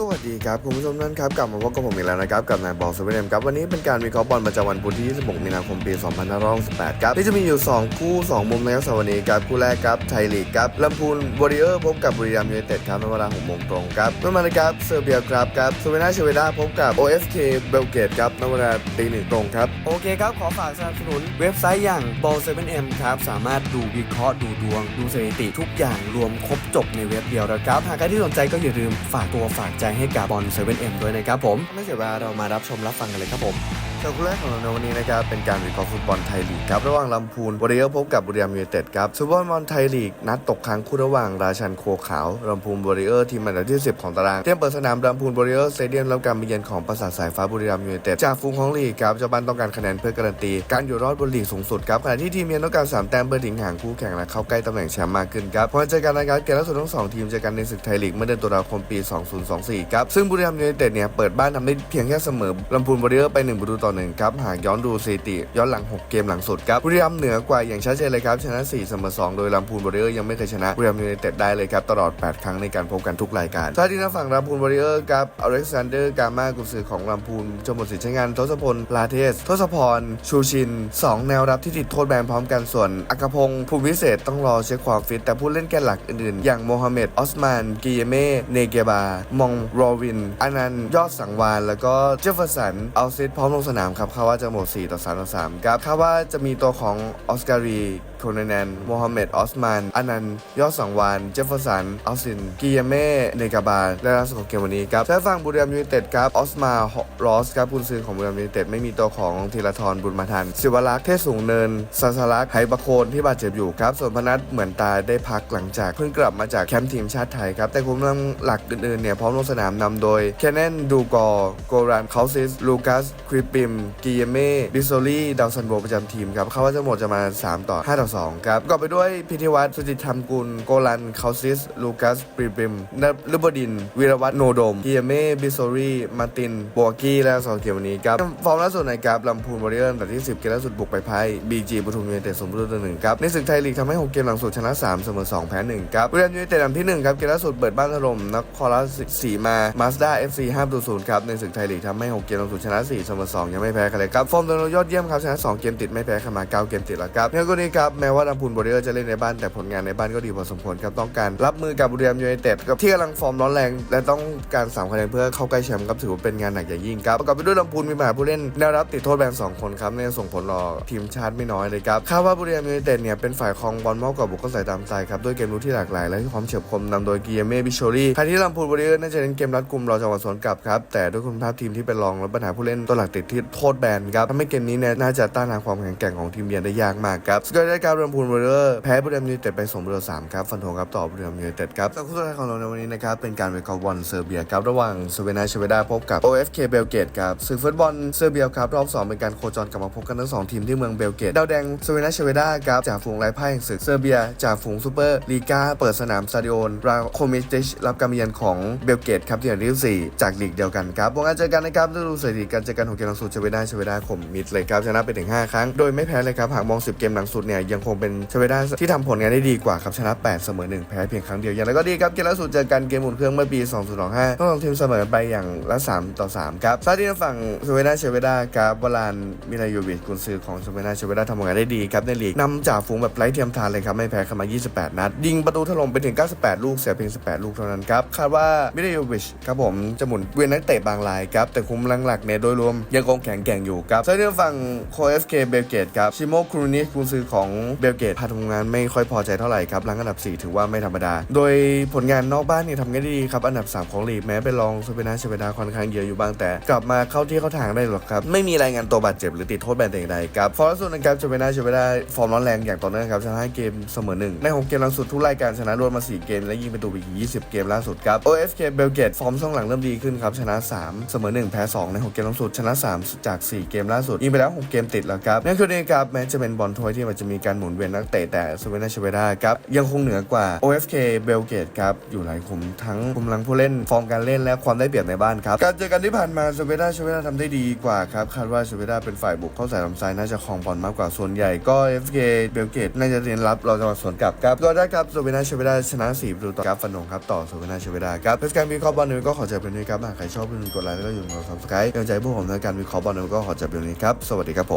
สวัสดีครับ คุณผู้ชมนั่นครับกลับมาพบกับผมอีกแล้วนะครับ กับนายบอลสวีเดนครับ วันนี้เป็นการวิเคราะห์บอลประจำวันพุธที่ 26 มีนาคม ปี 2568 ครับที่จะมีอยู่ 2 คู่ 2 มุมนะครับสวันนี้ครับคู่แรกครับไทยลีกครับลำพูนวอริเออร์พบกับบุรีรัมย์ยูไนเต็ดครับในเวลา6โมงตรงครับเมื่อมาเลยครับเซอร์เบียครับครับสเวนเชเวดาพบกับ OFK เบลเกตครับในเวลาตีหนึ่งตรงครับโอเคครับขอฝากสนับสนุนเว็บไซต์อย่าง ball 7 m ครับสามารถดูวิเคราะห์ดูดวง ดูสถิติทุกอย่างรวมครบจบในเว็บเดียวนะครับหากใครที่สนใจก็อย่าลืมฝากตัวฝากใจให้กับบอล 7M ด้วยนะครับผมไม่เสียเวลาเรามารับชมรับฟังกันเลยครับผมสำหรับคู่แรกของเราในวันนี้นะครับเป็นการวิเคราะห์ฟุตบอลไทยลีกครับระหว่างลำพูนวอริเออร์พบกับบุรีรัมย์ยูไนเต็ดครับซุปเปอร์บอลไทยลีกนัดตกค้างคู่ระหว่างราชันโคขาวลำพูนวอริเออร์ทีมอันดับที่ 10 ของตารางเตรียมเปิดสนามลำพูนวอริเออร์สเตเดียมรับการมาเยือนของปราสาทสายฟ้าบุรีรัมย์ยูไนเต็ดจากฟูงของลีกครับเจ้าบ้านต้องการคะแนนเพื่อการันตีการอยู่รอดบนลีกสูงสุดครับขณะที่ทีมเยือนต้องการสามแต้มเพื่อทิ้งห่างคู่แข่งและเข้าใกล้ตำแหน่งแชมป์มากขึ้นครับพอเจอกันนะครับเกมล่าสุดทั้งสองทีมเจอกันในศึกไทยลีกเมื่อเดือนตุลาคมปี 2024ครับซึ่งบุรีรัมย์ยูไนเต็ดเนี่ยเปิดบ้านทำได้เพียงแค่เสมอลำพูนวอริเออร์ไป1ประตูต่อ1ครับหากย้อนดูสถิติ ย้อนหลัง 6 เกมหลังสุดครับบุรีรัมย์เหนือกว่าอย่างชัดเจนเลยครับชนะ4เสมอ2โดยลำพูนวอริเออร์ยังไม่เคยชนะบุรีรัมย์ยูไนเต็ดได้เลยครับตลอด 8 ครั้งในการพบกันทุกรายการท้าที่ทางฝั่งลำพูนวอริเออร์ครับอเล็กซานเดอร์กามากุนซือของลำพูนจะหมดสิทธิ์ใช้งานทศพลลาเทสทศพรชูชิน 2 แนวรับที่ติดโทษแบนพร้อมกันส่วนอัคพงศ์ภูมิวิเศษต้องรอเช็คความฟิตแต่ผู้เล่นแกนหลักอื่นๆ อย่างโมฮัมเหม็ดออสมานกิเยเม่เนเกบามองโรวินอนันต์ยอดสังวานแล้วก็เจฟเฟอร์สันเอาซิดพร้อมลงสนามครับคาดว่าจะหมด 4 ต่อ 3 ต่อ 3 ครับคาดว่าจะมีตัวของออสการีโคเนแนนโมฮัมเหม็ดออสมานอนันยอดสังวานเจฟเฟอร์สันอัลซินกิยาเม่เนกาบาลและล่าสุดของเกมวันนี้ครับถ้าฝั่งบุรีรัมยูไนเต็ดครับออสมารอสครับกุนซือของบุรีรัมยูไนเต็ดไม่มีตัวของธีรทรบุญมาทันศิวรักษ์เทศสูงเนินซาสลักษ์ไหประโคนที่บาดเจ็บอยู่ครับส่วนพนัทเหมือนตาได้พักหลังจากเพิ่งกลับมาจากแคมป์ทีมชาติไทยครับแต่กลุ่มกำลังหลักอื่นๆเนี่ยพร้อมลงสนามนำโดยแคนเนนดูกอร์โกรันเคาซิสลูกัสคริปปิมกิเยเม่บิโซลี่ดาวซันโบประจำทีมครับเขาว่าจะหมดจะมา 3 ต่อ 5 ต่อ 2 ครับประกอบไปด้วยพิธีวัฒน์สุจิตธรรมกุล โกลันคาซิส ลูกัสปริปิมนลบดิน วีรวัฒน์โนโดมกิเยเม่บิโซลี่มาร์ตินบัวกี้และสองเกมวันนี้ครับฟอร์มล่าสุดในครับลำพูนวอริเออร์อันดับที่ 10 เกมล่าสุดบุกไปพ่ายบีจีปทุมยูไนเต็ดสมบูรณ์ตัวหนึ่งครับในศึกไทยลีกทำให้ 6 เกมหลังสุดชนะ 3 เสมอ 2 แพ้1ครับบุรีรัมย์ยูไนเต็ดนำที่1ครับเกมล่าสุดเปิดบ้านถล่มนครราชสีมามาสด้าเอฟซี5ประตูศูนย์ครับในศึกไทยลีกทำให้ 6 เกมหลังสุดชนะ 4 เสมอ 2ยังไม่แพ้ใครเลยครับฟอร์มโดยรวยอดเยี่ยมครับชนะ2เกมติดไม่แพ้ใครมา9เกมติดแล้วครับในกรณีครับแม้ว่าลำพูนวอริเออร์จะเล่นในบ้านแต่ผลงานในบ้านก็ดีพอสมควรครับต้องการรับมือกับบุรีรัมย์ยูไนเต็ดกับที่กำลังฟอร์มร้อนแรง และต้องการ3คะแนนเพื่อเข้าใกล้แชมป์ครับถือว่าเป็นงานหนักอย่างยิ่งครับประกอบไปด้วยลำพูนมีปัญหาผู้เล่นแนวรับติดโทษแบนสองคนครับเนี่ยส่งผลต่อทีมชาติไม่น้อยเลยครับคาดว่าบุรีรัมย์ยูไนเต็ดเนี่ยเป็นฝ่ายครองบอลมากกว่าบุกเข้าใส่ตามใจครับด้วยเกมรุกที่หลากหลายและที่ความเฉียบคมนำโดยกิเยเม่บิโชรี่ขณะที่ลำพูนบรีรัมย์น่าจะเน้นเกมรัดกุมรอจังหวะสวนกลับครับแต่ด้วยคุณภาพทีมที่เป็นรองและปัญหาผู้เล่นตัวหลักติดที่โทษแบนครับทำให้เกมนี้เนี่ยน่าจะต้านทานความแข็งแกร่งของทีมเยือนได้ยากมากครับสกอร์ได้การลำพูนบุรีรัมย์แพ้บุรีรัมย์ยูไนเต็ดไป2ประตูสามครับฟันธงครับต่อบุรีรัมย์ยูไนเต็ดครับสำหรับคู่สุดท้ายของเราในวันนี้นะครับเป็นการเวกอบอลเซอร์เบียครับระหว่างสเวนาเชเวดาพบกับ OFK เบลเกตครับศึกฟุตบอลเซอร์เบียครับรอบ2เป็นการโคจรกลับมาพบกันทั้งสองทีมที่เมืองเบลเกตดาวแดงสเวนาเชเวดาครับจากฝูงไร้พ่ายแห่งศึกเซอร์เบียจากฝูงซูเปอร์ลีกาเปิดสนามซาดิโอนราโคมิติชรับการมาเยือนของเบลเกตครับที่อันดับที่สี่จากลีกเดียวกันครับวงการเจอกันนะครับฤดูสถิติการเจอกันของเกมลังสุดเชเวด้าเชเวด้าข่มมิดเลยครับชนะไปถึง 5 ครั้ง โดยไม่แพ้เลยครับหากมอง 10 เกมหลังสุดเนี่ยยังคงเป็นเชเวด้าที่ทำผลงานได้ดีกว่าครับชนะ 8 เสมอ 1 แพ้เพียงครั้งเดียวอย่างไรก็ดีครับเกมล่าสุดเจอกันเกมหมุนเครื่องเมื่อปี 2025ทั้งสองทีมเสมอไปอย่างละ3ต่อ3ครับซาดีนฝั่งเชเวด้าเชเวด้าครับวลานมิลายูวิชกุนซือของเชเวด้าเชเวด้าทำงานได้ดีครับในลีกนำจ่าฝูงแบบไร้เทียมทานเลยครับไม่แพ้เข้ามา 28 นัดยิงประตูถล่มไปถึง 98 ลูกเสียเพียง 18 ลูกเท่านั้นครับคาดว่ามิลายูวิชครับผมจะหมุนเวียนนักเตะบางรายครับแต่คุมหลังหลักเนี่ยโดยรวมยังคงข็งแกร่งอยู่ครับซาดีนฝั่งโคเอฟเคเบลเกตครับชิโมครูนิสกุนซือของเบลเกตพาทำงานไม่ค่อยพอใจเท่าไหร่ครับหลังอันดับ 4 ถือว่าไม่ธรรมดา โดยผลงานนอกบ้านเนี่ยทำได้ดีครับอันดับ 3 ของลีกแม้เป็นรองสเปนาเชเวดาค่อนข้างเยอะอยู่บ้างแต่ กลับมาเข้าที่เข้าทางได้หรอกครับไม่มีรายงานตัวบาดเจ็บหรือติดโทษแบนแต่อย่างใดครับฟอร์มล่าสุดนะครับเชเวดาเชเวดาฟอร์มร้อนแรงอย่างต่อเนื่องครับชนะเกมเสมอหนึ่งในหกเกมล่าสุดทุกรายการชนะรวดมา 4 เกมและยิงประตูไปอีก20 เกมล่าสุดครับ OFK เบลเกตฟอร์มช่วงหลังเริ่มดีขึ้นครับชนะ 3 เสมอ 1 แพ้ 2 ใน 6 เกมล่าสุดชนะ 3จาก 4 เกมล่าสุดยิงไปแล้ว 6 เกมติดแล้วครับนั่นคืนนี้ครับแม้จะเป็นบอลถ้วยที่มันจะมีการหมุนเวียนนักเตะแต่สวีเดนชเวดาครับยังคงเหนือกว่า OFK เบลเกตครับอยู่หลายขุมทั้งกำลังผู้เล่นฟอร์มการเล่นและความได้เปรียบในบ้านครับการเจอกันที่ผ่านมาสวีเดนชเวดาทำได้ดีกว่าครับคาดว่าชเวนาเป็นฝ่ายบุกเข้าใส่ลำซ้ายน่าจะครองบอลมากกว่าส่วนใหญ่ก็ FK เบลเกตน่าจะเรียนรับเราจะมาสวนกลับครับก็ได้ครับสวีเดนชเวดาชนะ4ประตูต่อครับฟันงครับต่อสวีเดนชเวดาครับเพื่อการวิเคราะห์บอลนี้ก็ขอเจอเป็นด้วยครับหากใครชอบเพื่อนกดไลค์แล้วก็อย่าลืมกดซับสไครต์ยังใจพวกผมในการวิเคราะห์บอลนก็ขอจบเรื่องนี้ครับ สวัสดีครับผม